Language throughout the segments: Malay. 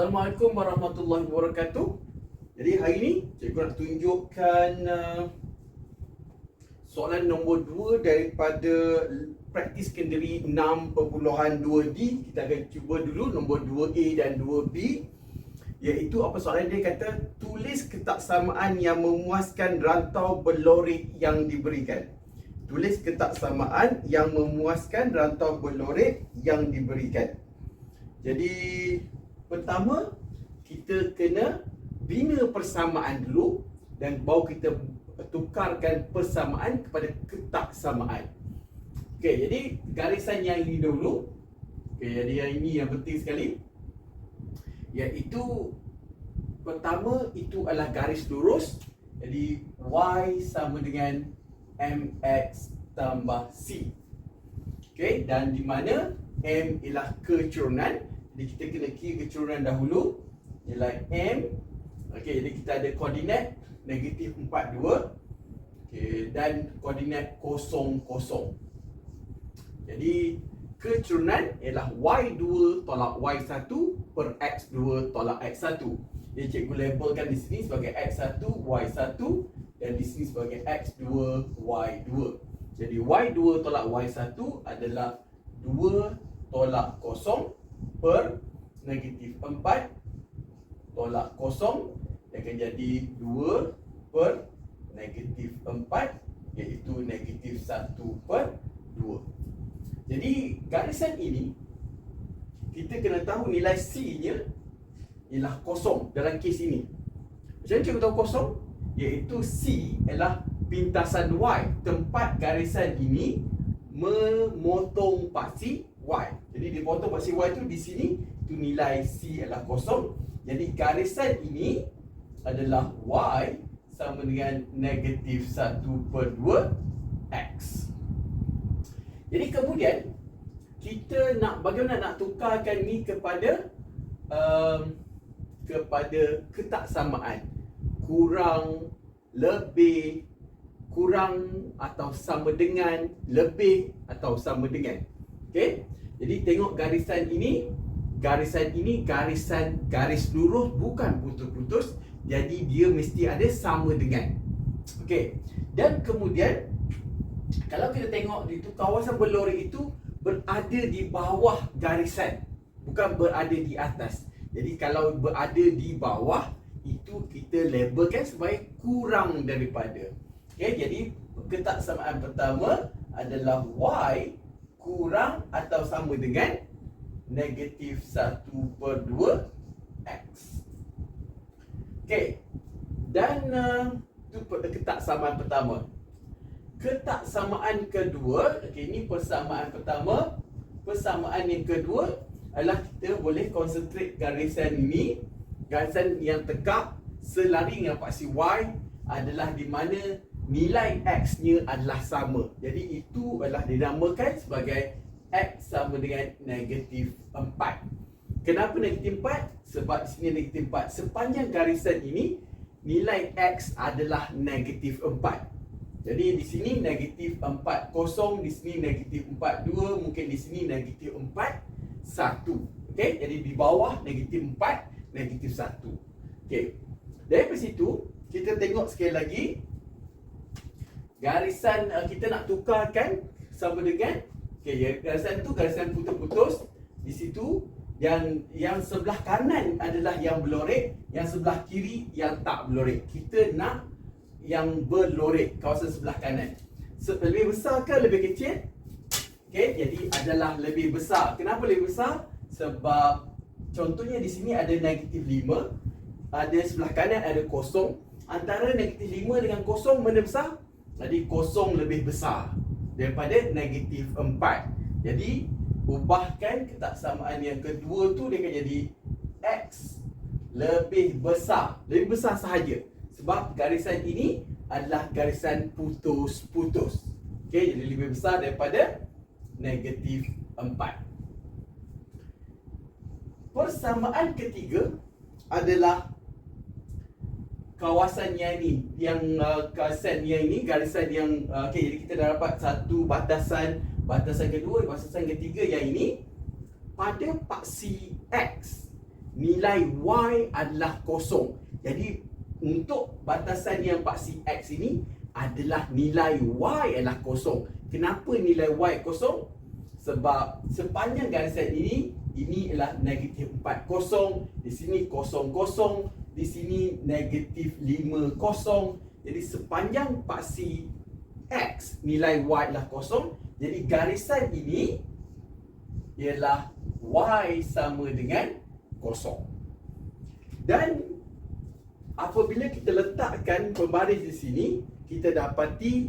Assalamualaikum warahmatullahi wabarakatuh. Jadi hari ni cikgu nak tunjukkan uh, soalan nombor 2 daripada praktis kendiri 6.2D. Kita akan cuba dulu nombor 2A dan 2B. Iaitu apa soalan dia kata tulis ketaksamaan yang memuaskan rantau berlorik yang diberikan. Tulis ketaksamaan yang memuaskan rantau berlorik yang diberikan. Jadi pertama kita kena bina persamaan dulu dan baru kita tukarkan persamaan kepada ketaksamaan. Okey, jadi garisan yang ini dulu. Okey, jadi yang ini yang penting sekali. Iaitu pertama itu adalah garis lurus. Jadi y sama dengan mx tambah c. Okey, dan di mana m ialah kecurunan jadi kita kena kira kecurunan dahulu. Nilai M. Okey, jadi kita ada koordinat Negatif 42 Okey, dan koordinat 00 Jadi kecurunan ialah Y2 tolak Y1 per X2 tolak X1 Jadi cikgu labelkan di sini sebagai X1, Y1 Dan di sini sebagai X2, Y2 Jadi Y2 tolak Y1 adalah 2 tolak 0 per negatif 4 tolak kosong dia akan jadi 2 per negatif 4 iaitu negatif 1 per 2 jadi garisan ini kita kena tahu nilai C nya ialah kosong dalam kes ini. Macam mana cikgu tahu kosong? Iaitu C ialah pintasan Y. Tempat garisan ini memotong pasti Y. Jadi dipotong pasir Y tu di sini tu nilai C adalah kosong. Jadi garisan ini adalah Y sama dengan negatif 1 per 2 X. Jadi kemudian kita nak bagaimana nak tukarkan ni kepada um, kepada ketaksamaan kurang lebih kurang atau sama dengan lebih atau sama dengan okey? Jadi tengok garisan ini Garisan ini garisan garis lurus bukan putus-putus. Jadi dia mesti ada sama dengan. Okey? Dan kemudian Kalau kita tengok itu kawasan berlori itu Berada di bawah garisan Bukan berada di atas. Jadi kalau berada di bawah Itu kita labelkan sebagai kurang daripada. Okey? Jadi ketaksamaan pertama adalah Y kurang atau sama dengan negatif 1 per 2 X. Okey. Dan itu ketaksamaan pertama. Ketaksamaan kedua, okey ini persamaan pertama. Persamaan yang kedua adalah kita boleh concentrate garisan ini, garisan yang tegak selari dengan paksi Y adalah di mana nilai X-nya adalah sama. Jadi itu adalah dinamakan sebagai X sama dengan negatif 4. Kenapa negatif 4? Sebab sini negatif 4. Sepanjang garisan ini, nilai X adalah negatif 4. Jadi di sini negatif 4 kosong, di sini negatif 4 2, mungkin di sini negatif 4 1. Okey, jadi di bawah negatif 4, negatif 1. Okey. Dari situ, kita tengok sekali lagi garisan uh, kita nak tukarkan sama dengan okey ya, garisan tu garisan putus-putus. Di situ yang yang sebelah kanan adalah yang berlorek yang sebelah kiri yang tak berlorek kita nak yang berlorek kawasan sebelah kanan. Lebih besar ke lebih kecil? Okey jadi adalah lebih besar. Kenapa lebih besar? Sebab contohnya di sini ada negatif 5 ada sebelah kanan ada kosong. Antara negatif 5 dengan kosong mana besar jadi kosong lebih besar daripada negatif 4. Jadi ubahkan ketaksamaan yang kedua tu dia akan jadi X lebih besar. Lebih besar sahaja. Sebab garisan ini adalah garisan putus-putus. Okey, jadi lebih besar daripada negatif 4. Persamaan ketiga adalah kawasan yang ini yang uh, kawasan yang ini garisan yang uh, okey jadi kita dah dapat satu batasan batasan kedua batasan ketiga yang ini pada paksi x nilai Y adalah kosong. Jadi untuk batasan yang paksi X ini adalah nilai Y adalah kosong. Kenapa nilai Y kosong? Sebab sepanjang garisan ini ini adalah negatif 4 kosong di sini kosong kosong di sini negatif 5 kosong. Jadi sepanjang paksi X nilai Y adalah kosong. Jadi garisan ini ialah Y sama dengan kosong. Dan apabila kita letakkan pembaris di sini kita dapati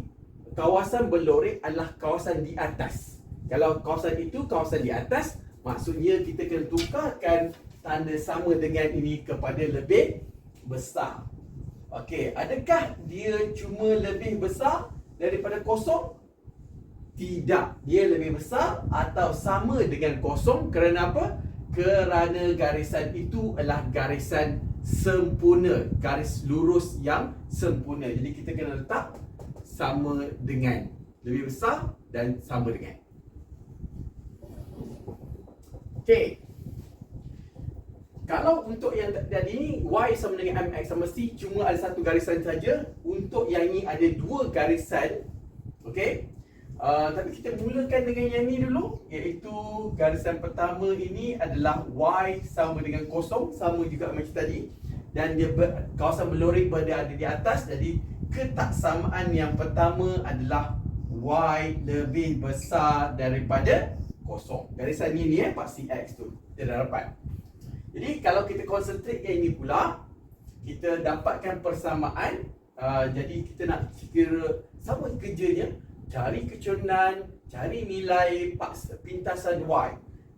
kawasan berlorek adalah kawasan di atas. Kalau kawasan itu kawasan di atas Maksudnya kita kena tukarkan tanda sama dengan ini kepada lebih besar. Okey, adakah dia cuma lebih besar daripada kosong? Tidak, dia lebih besar atau sama dengan kosong kerana apa? Kerana garisan itu adalah garisan sempurna, garis lurus yang sempurna. Jadi kita kena letak sama dengan lebih besar dan sama dengan. Okey. Kalau untuk yang tadi ni Y sama dengan MX sama C cuma ada satu garisan saja. Untuk yang ini ada dua garisan. Okey. Uh, tapi kita mulakan dengan yang ni dulu iaitu garisan pertama ini adalah Y sama dengan kosong sama juga macam tadi dan dia ber, kawasan berlorik berada di atas jadi ketaksamaan yang pertama adalah Y lebih besar daripada kosong. Garisan ni ni eh paksi X tu. Kita dah dapat. Jadi kalau kita concentrate yang ini pula, kita dapatkan persamaan. Uh, jadi kita nak kira sama kerjanya. Cari kecurangan, cari nilai paks, pintasan Y.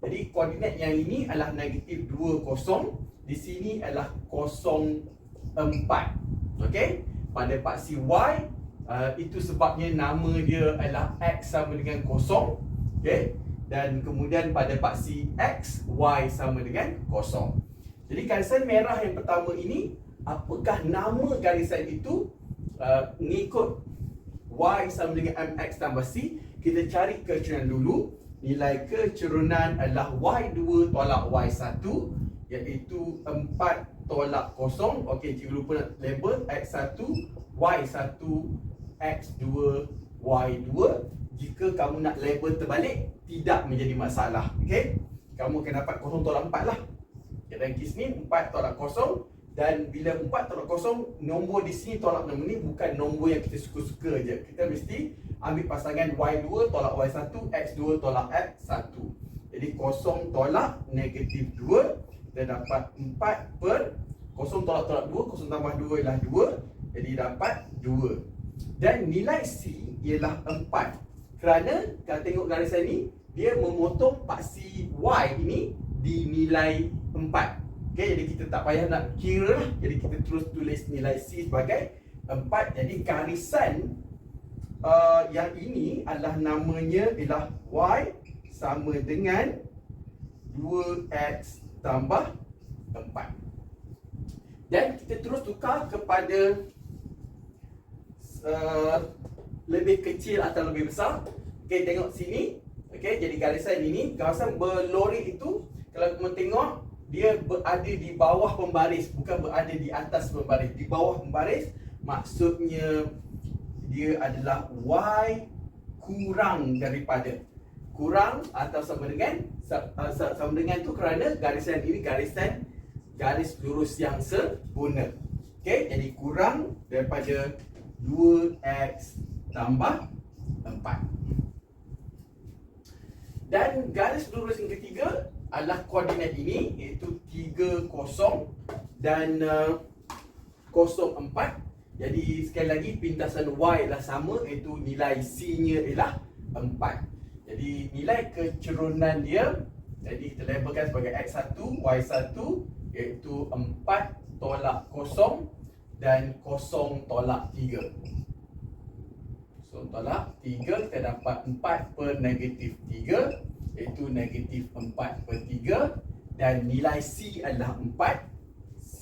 Jadi koordinat yang ini adalah negatif 2, kosong. Di sini adalah kosong 4. Okey? Pada paksi Y, uh, itu sebabnya nama dia adalah X sama dengan kosong. Okey? Dan kemudian pada paksi X, Y sama dengan kosong. Jadi garisan merah yang pertama ini, apakah nama garisan itu uh, mengikut Y sama dengan MX tambah C, kita cari kecurangan dulu. Nilai kecurangan adalah Y2 tolak Y1 iaitu 4 tolak kosong. Okey, cikgu lupa nak label X1, Y1, X2, Y2 jika kamu nak label terbalik tidak menjadi masalah okey? Kamu akan dapat kosong tolak 4 lah. Okay, dalam kes ni 4 tolak kosong. Dan bila 4 tolak kosong nombor di sini tolak nombor ni bukan nombor yang kita suka-suka je. Kita mesti ambil pasangan y2 tolak y1 x2 tolak x1 jadi kosong tolak negatif 2 kita dapat 4 per kosong tolak tolak 2 kosong tambah 2 ialah 2 jadi dapat 2 dan nilai C ialah 4 kerana kalau tengok garisan ni dia memotong paksi Y ini di nilai 4 okay, jadi kita tak payah nak kira lah. Jadi kita terus tulis nilai C sebagai 4 jadi garisan uh, yang ini adalah namanya ialah Y sama dengan 2X tambah 4 dan kita terus tukar kepada uh, lebih kecil atau lebih besar. Okey, tengok sini. Okey, jadi garisan ini, kawasan berlori itu kalau kamu tengok dia berada di bawah pembaris, bukan berada di atas pembaris. Di bawah pembaris maksudnya dia adalah y kurang daripada kurang atau sama dengan uh, sama dengan tu kerana garisan ini garisan garis lurus yang sempurna. Okey, jadi kurang daripada 2x tambah 4 dan garis lurus yang ketiga adalah koordinat ini iaitu 3 kosong dan uh, kosong 4 jadi sekali lagi pintasan y adalah sama iaitu nilai c nya ialah 4 jadi nilai kecerunan dia jadi kita labelkan sebagai x1 y1 iaitu 4 tolak kosong dan kosong tolak 3 So tolak 3 kita dapat 4 per negatif 3 Iaitu negatif 4 per 3 Dan nilai C adalah 4 C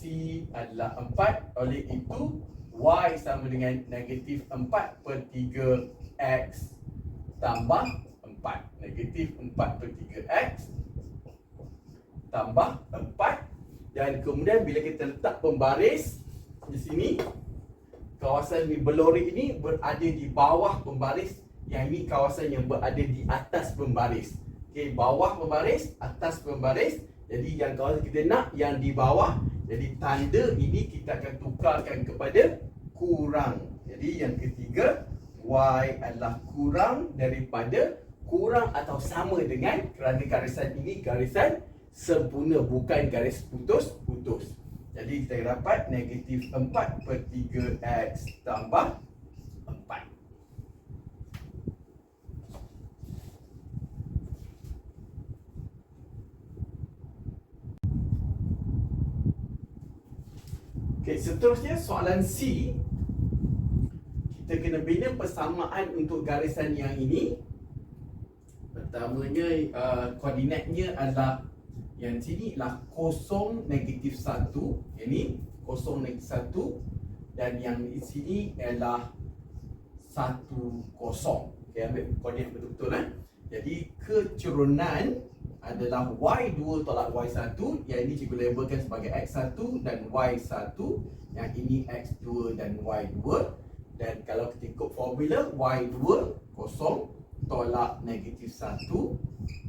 adalah 4 Oleh itu Y sama dengan negatif 4 per 3 X Tambah 4 Negatif 4 per 3 X Tambah 4 dan kemudian bila kita letak pembaris di sini kawasan ni berlori ini berada di bawah pembaris. Yang ini kawasan yang berada di atas pembaris. Okey bawah pembaris atas pembaris. Jadi yang kawasan kita nak yang di bawah. Jadi tanda ini kita akan tukarkan kepada kurang. Jadi yang ketiga y adalah kurang daripada kurang atau sama dengan kerana garisan ini garisan sempurna bukan garis putus-putus. Jadi kita dapat negatif 4 per 3x tambah 4. Okay, seterusnya soalan C Kita kena bina persamaan untuk garisan yang ini Pertamanya uh, koordinatnya adalah yang sini ialah kosong negatif satu ini kosong negatif satu dan yang di sini ialah satu kosong. Okay, ambil koordinat betul-betul eh? jadi kecerunan adalah y2 tolak y1 yang ini cikgu labelkan sebagai x1 dan y1 yang ini x2 dan y2 dan kalau kita ikut formula y2 kosong tolak negatif 1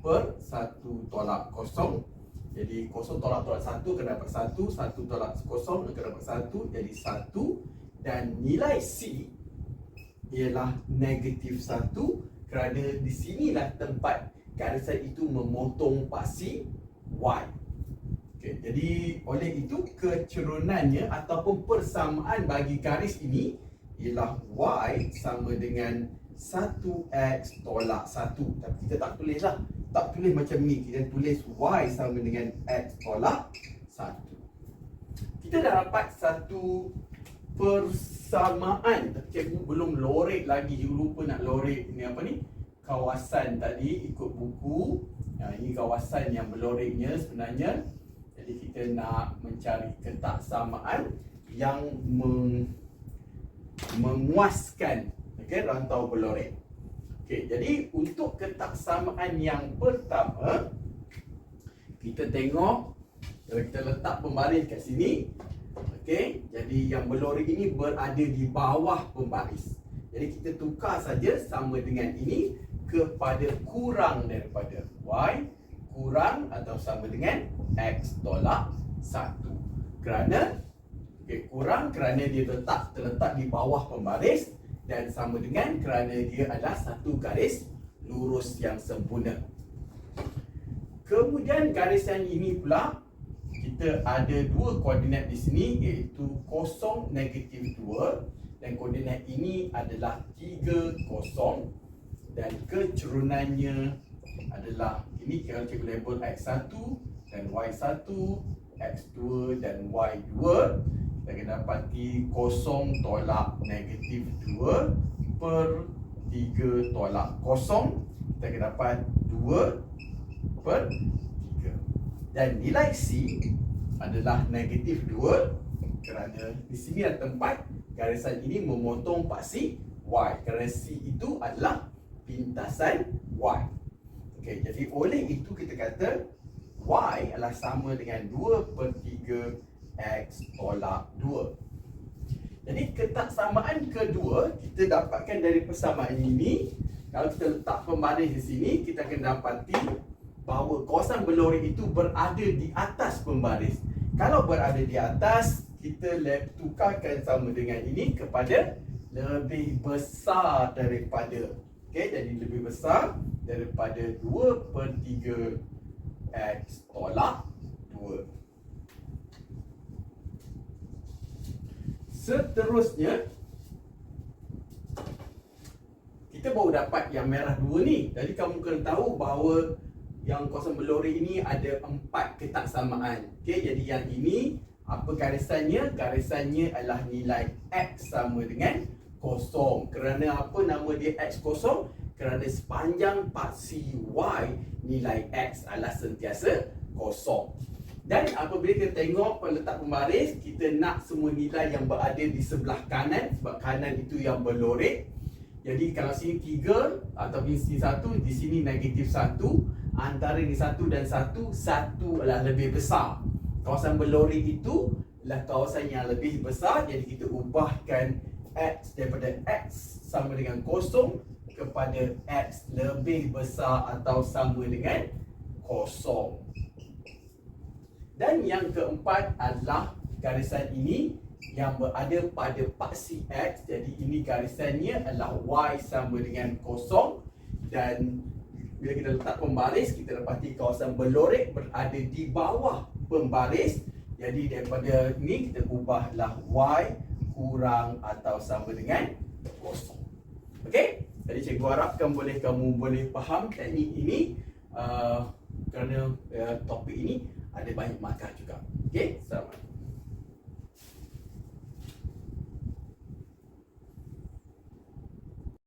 per 1 tolak kosong jadi kosong tolak tolak satu kena dapat satu, satu tolak kosong kena dapat satu, jadi satu. Dan nilai C ialah negatif satu kerana di sinilah tempat garisan itu memotong pasi Y. Okay, jadi oleh itu kecerunannya ataupun persamaan bagi garis ini ialah Y sama dengan 1x tolak 1 Tapi kita tak tulis lah Tak tulis macam ni Kita tulis y sama dengan x tolak 1 Kita dah dapat satu persamaan. Cikgu belum lorek lagi. Cikgu lupa nak lorek ni apa ni? Kawasan tadi ikut buku. Ya, Ini kawasan yang berloreknya sebenarnya. Jadi kita nak mencari ketaksamaan Yang meng, memuaskan okay, rantau berlorek. Okey, jadi untuk ketaksamaan yang pertama kita tengok kalau kita letak pembaris kat sini okey, jadi yang berlorek ini berada di bawah pembaris. Jadi kita tukar saja sama dengan ini kepada kurang daripada y kurang atau sama dengan x tolak 1. Kerana okay, kurang kerana dia letak terletak di bawah pembaris dan sama dengan kerana dia adalah satu garis lurus yang sempurna. Kemudian garisan ini pula kita ada dua koordinat di sini iaitu kosong negatif 2 dan koordinat ini adalah 3 kosong. Dan kecerunannya adalah ini kalau cikgu label x1 dan y1 x2 dan y2 kita akan dapati kosong tolak negatif 2 per 3 tolak kosong. Akan dapat 2 per 3 dan nilai C adalah negatif 2 kerana di sini ada tempat garisan ini memotong pasi Y. Kerana C itu adalah pintasan Y. Okay, jadi oleh itu kita kata Y adalah sama dengan 2 per 3 X tolak 2 Jadi ketaksamaan kedua Kita dapatkan dari persamaan ini Kalau kita letak pembaris di sini Kita akan dapati Bahawa kawasan berlori itu berada di atas pembaris. Kalau berada di atas Kita tukarkan sama dengan ini Kepada lebih besar daripada Okay, jadi lebih besar daripada 2 per 3 X tolak 2 Seterusnya Kita baru dapat yang merah dua ni Jadi kamu kena tahu bahawa Yang kawasan berlori ini ada empat ketaksamaan okay, Jadi yang ini Apa garisannya? Garisannya adalah nilai X sama dengan kosong Kerana apa nama dia X kosong? Kerana sepanjang paksi Y Nilai X adalah sentiasa kosong dan apabila kita tengok peletak pembaris, kita nak semua nilai yang berada di sebelah kanan sebab kanan itu yang berlorek. Jadi kalau sini 3 ataupun sini 1, di sini negatif 1, antara ni 1 dan 1, 1 adalah lebih besar. Kawasan berlori itu adalah kawasan yang lebih besar jadi kita ubahkan X daripada X sama dengan kosong kepada X lebih besar atau sama dengan kosong. Dan yang keempat adalah garisan ini yang berada pada paksi X. Jadi ini garisannya adalah Y sama dengan kosong dan bila kita letak pembaris kita dapati kawasan berlorek berada di bawah pembaris. Jadi daripada ni kita ubahlah Y kurang atau sama dengan kosong. Okey? Jadi cikgu harapkan boleh kamu boleh faham teknik ini uh, kerana uh, topik ini ada banyak markah juga. Okey? Selamat.